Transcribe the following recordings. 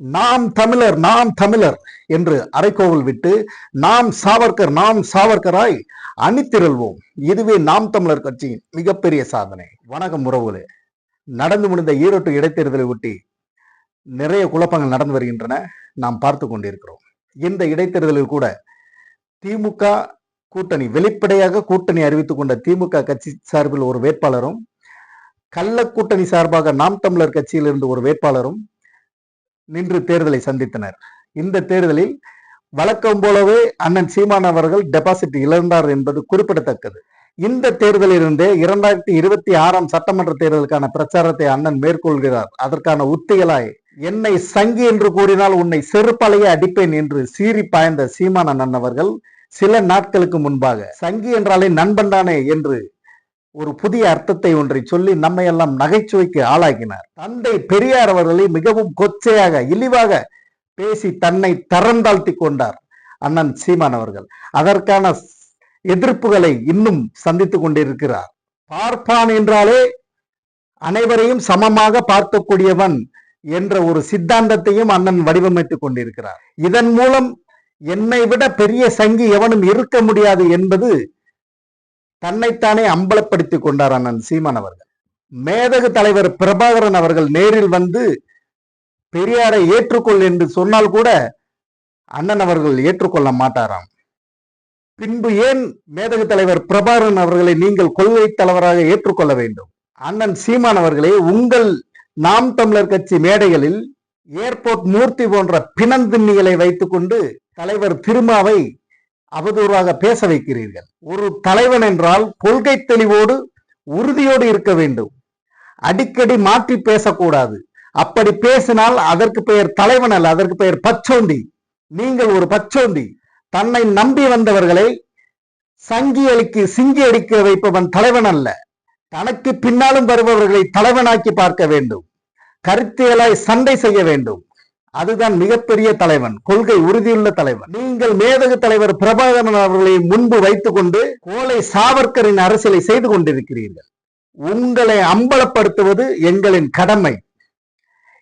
நாம் தமிழர் நாம் தமிழர் என்று அரைக்கோவில் விட்டு நாம் சாவர்கர் நாம் சாவர்கராய் அணிதிரள்வோம். இதுவே நாம் தமிழர் கட்சியின் மிகப்பெரிய சாதனை. வணக்கம் உறவுகளே. நடந்து முடிந்த ஈரோட்டு இடைத்தேர்தலை ஒட்டி நிறைய குழப்பங்கள் நடந்து வருகின்றன. நாம் பார்த்து கொண்டிருக்கிறோம். இந்த இடைத்தேர்தலில் கூட திமுக கூட்டணி வெளிப்படையாக கூட்டணி அறிவித்துக் கொண்ட திமுக கட்சி சார்பில் ஒரு வேட்பாளரும் கள்ள கூட்டணி சார்பாக நாம் தமிழர் கட்சியிலிருந்து ஒரு வேட்பாளரும் நின்று தேர்தலை சந்தித்தனர். இந்த தேர்தலில் வழக்கம் போலவே அண்ணன் சீமான் அவர்கள் டெபாசிட் இழந்தார் என்பது குறிப்பிடத்தக்கது. இந்த தேர்தலிலிருந்தே இரண்டாயிரத்தி இருபத்தி ஆறாம் சட்டமன்ற தேர்தலுக்கான பிரச்சாரத்தை அண்ணன் மேற்கொள்கிறார். அதற்கான உத்திகளாய் என்னை சங்கி என்று கூறினால் உன்னை செருப்பலையே அடிப்பேன் என்று சீறி பாய்ந்த சீமான் அண்ணன் அவர்கள் சில நாட்களுக்கு முன்பாக சங்கி என்றாலே நண்பன் தானே என்று ஒரு புதிய அர்த்தத்தை ஒன்றை சொல்லி நம்மை எல்லாம் நகைச்சுவைக்கு ஆளாக்கினார். தந்தை பெரியார் அவர்களை மிகவும் கொச்சையாக இழிவாக பேசி தன்னை தரந்தாழ்த்தி கொண்டார் அண்ணன் சீமான் அவர்கள். அதற்கான எதிர்ப்புகளை இன்னும் சந்தித்துக் கொண்டிருக்கிறார். பார்ப்பான் என்றாலே அனைவரையும் சமமாக பார்க்கக்கூடியவன் என்ற ஒரு சித்தாந்தத்தையும் அண்ணன் வடிவமைத்துக் கொண்டிருக்கிறார். இதன் மூலம் என்னை விட பெரிய சங்கி எவனும் இருக்க முடியாது என்பது தன்னைத்தானே அம்பலப்படுத்திக் கொண்டார் அண்ணன் சீமான் அவர்கள். மேதகு தலைவர் பிரபாகரன் அவர்கள் நேரில் வந்து பெரியாரை ஏற்றுக்கொள் என்று சொன்னால் கூட அண்ணன் அவர்கள் ஏற்றுக்கொள்ள மாட்டாராம். பின்பு ஏன் மேதகு தலைவர் பிரபாகரன் அவர்களை நீங்கள் கொள்கை தலைவராக ஏற்றுக்கொள்ள வேண்டும்? அண்ணன் சீமான் அவர்களே உங்கள் நாம் தமிழர் கட்சி மேடைகளில் ஏர்போர்ட் மூர்த்தி போன்ற பிணந்திண்ணிகளை வைத்துக்கொண்டு தலைவர் திருமாவை அவதூறாக பேச வைக்கிறீர்கள். ஒரு தலைவன் என்றால் கொள்கை தெளிவோடு உறுதியோடு இருக்க வேண்டும். அடிக்கடி மாற்றி பேசக்கூடாது. அப்படி பேசினால் அதற்கு பெயர் தலைவன் அல்ல அதற்கு பெயர் பச்சோந்தி. நீங்கள் ஒரு பச்சோந்தி. தன்னை நம்பி வந்தவர்களை சங்கி அளிக்கு சிங்கி அடிக்க வைப்பவன் தலைவன் அல்ல. தனக்கு பின்னாலும் வருபவர்களை தலைவனாக்கி பார்க்க வேண்டும். கருத்தியலாய் சண்டை செய்ய வேண்டும். அதுதான் மிகப்பெரிய தலைவன் கொள்கை உறுதியுள்ள தலைவன். நீங்கள் மேதகு தலைவர் பிரபாகரன் அவர்களை முன்பு வைத்துக் கொண்டு கோலை சாவர்கரின் அரசியலை செய்து கொண்டிருக்கிறீர்கள். உங்களை அம்பலப்படுத்துவது எங்களின் கடமை.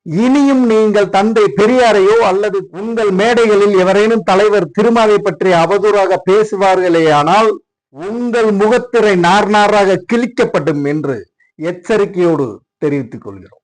இனியும் நீங்கள் தந்தை பெரியாரையோ அல்லது உங்கள் மேடைகளில் எவரேனும் தலைவர் திருமாவை பற்றி அவதூறாக பேசுவார்களேயானால் உங்கள் முகத்திரை நார் நாராக கிழிக்கப்படும் என்று எச்சரிக்கையோடு தெரிவித்துக் கொள்கிறோம்.